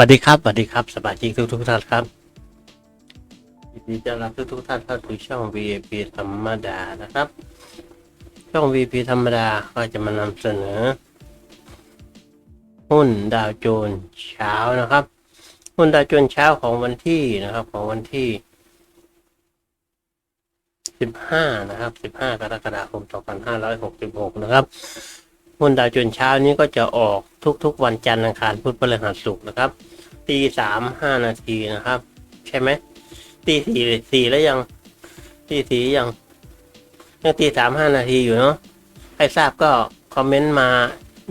สวัสดีครับสวัสดีครับสมาชิกทุกทุกท่านครับยินดีต้อนรับทุกทุกท่านเข้าสู่ช่อง VIP ธรรมดานะครับ ช่อง VIP ธรรมดาก็จะมานำเสนอ หุ้นดาวโจนเช้านะครับ หุ้นดาวโจนเช้าของวันที่นะครับ ของวันที่ 15 นะครับ 15 กรกฎาคม 2566 นะครับ หุ้นดาวจนเช้านี้ก็จะออกทุกๆ วันจันทร์อังคารพุธพฤหัสศุกร์นะครับตีสามห้านาทีนะครับ ใช่ไหมตีสี่สี่แล้วยังตีสี่ยังยังตีสามห้านาทีอยู่เนาะใครทราบก็คอมเมนต์มา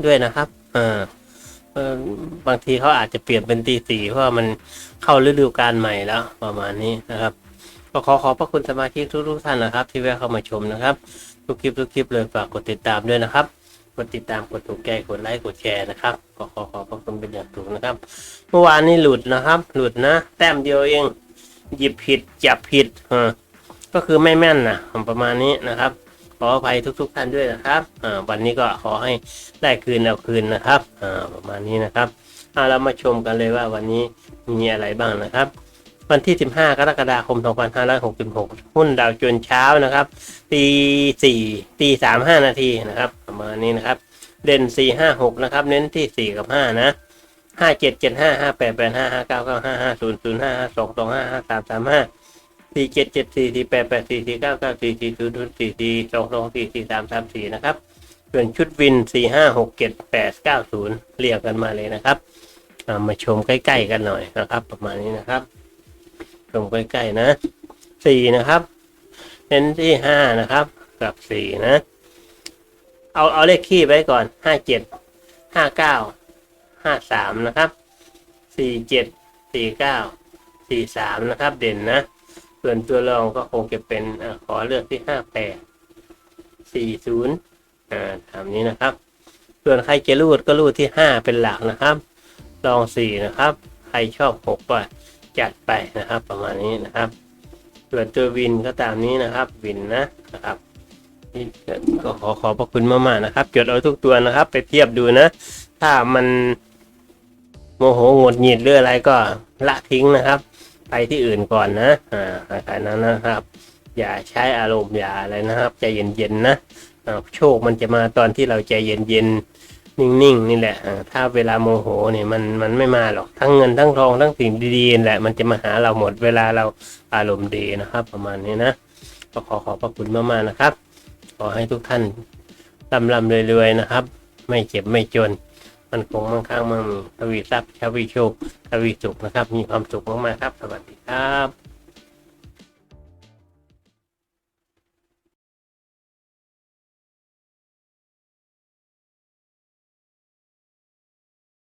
ด้วยนะครับเออบางทีเขาอาจจะเปลี่ยนเป็นตีสี่เพราะมันเข้าฤดูกาลใหม่แล้ว ประมาณนี้นะครับก็ขอขอบพระคุณสมาชิกทุกๆท่านนะครับ ที่แวะเข้ามาชมนะครับ ทุกคลิปทุกคลิปเลยฝากกดติดตามด้วยนะครับ กดติดตามกดถูกใจกดไลค์กดแชร์นะครับก็ขอขอบพระคุณเป็นอย่างสูงนะครับ เมื่อวานนี้หลุดนะครับ หลุดนะ แต้มเดียวเอง หยิบผิดจับผิดเออก็คือไม่แม่นนะประมาณนี้นะครับ ขออภัยทุก ๆ ท่านด้วยนะครับอ่าวันนี้ก็ขอให้ได้คืนเอาคืนนะครับอ่าประมาณนี้นะครับอ่าเรามาชมกันเลยว่าวันนี้มีอะไรบ้างนะครับวันที่ 15 กรกฎาคม 2566 หุ้นดาวจนเช้านะครับตี4ตี35 นาทีนะครับ ประมาณนี้นะครับ เด่น4 5 6นะครับ เน้นที่4กับ5นะห้าเจ็ดเจ็ดห้าห้าแปดแปดห้าห้าเก้าเก้าห้าห้าศูนย์ศูนย์ห้าห้าสองสองห้าห้าสามสามห้าสี่เจ็ดเจ็ดสี่สี่แปดแปดสี่สี่เก้าเก้าสี่สี่ศูนย์ศูนย์สี่สี่สองสองสี่สี่สามสามสี่นะครับส่วนชุดวินสี่ห้าหกเจ็ดแปดเก้าศูนย์เรียกกันมาเลยนะครับามาชมใกล้ๆกันหน่อยนะครับ ประมาณนี้นะครับ ชมใกล้ๆนะสี่นะครับเน้นที่ห้านะครับ กับสี่นะ เอาเอาเลขคี่ไว้ก่อนห้าเจ็ดห้าเก้าห้าสามนะครับสี่เจ็ดสี่เก้าสี่สามนะครับ เด่นนะ ส่วนตัวรองก็คงจะเป็นอขอเลือกที่ห้าแปดสี่ศูนย์อ่าตามนี้นะครับ ส่วนใครจะรูดก็รูดที่ห้าเป็นหลักนะครับ ลองสี่นะครับ ใครชอบหกก็จัดไปนะครับ ประมาณนี้นะครับ ส่วนตัววินก็ตามนี้นะครับ วินนะนะครับ ก็ขอขอบพระคุณมากๆนะครับ จดเอาทุกตัวนะครับ ไปเทียบดูนะ ถ้ามันโมโหงดหงิดหรืออะไรก็ละทิ้งนะครับ ไปที่อื่นก่อนนะอ่าขนาดนั้นนะครับ อย่าใช้อารมณ์อย่าอะไรนะครับ ใจเย็นๆนะโชคมันจะมาตอนที่เราใจเย็นๆนิ่งๆนี่แหละถ้าเวลาโมโหเนี่ยมันมันไม่มาหรอกทั้งเงินทั้งทองทั้งสิ่งดีๆแหละ มันจะมาหาเราหมดเวลาเราอารมณ์ดีนะครับ ประมาณนี้นะก็ขอขอบพระคุณมากๆนะครับ ขอให้ทุกท่านร่ำรำรวยๆนะครับ ไม่เจ็บไม่จน มันคงมั่งคั่งมั่งมีทวีทรัพย์ทวีโชคทวีสุขนะครับ มีความสุขมากๆครับ สวัสดีครับ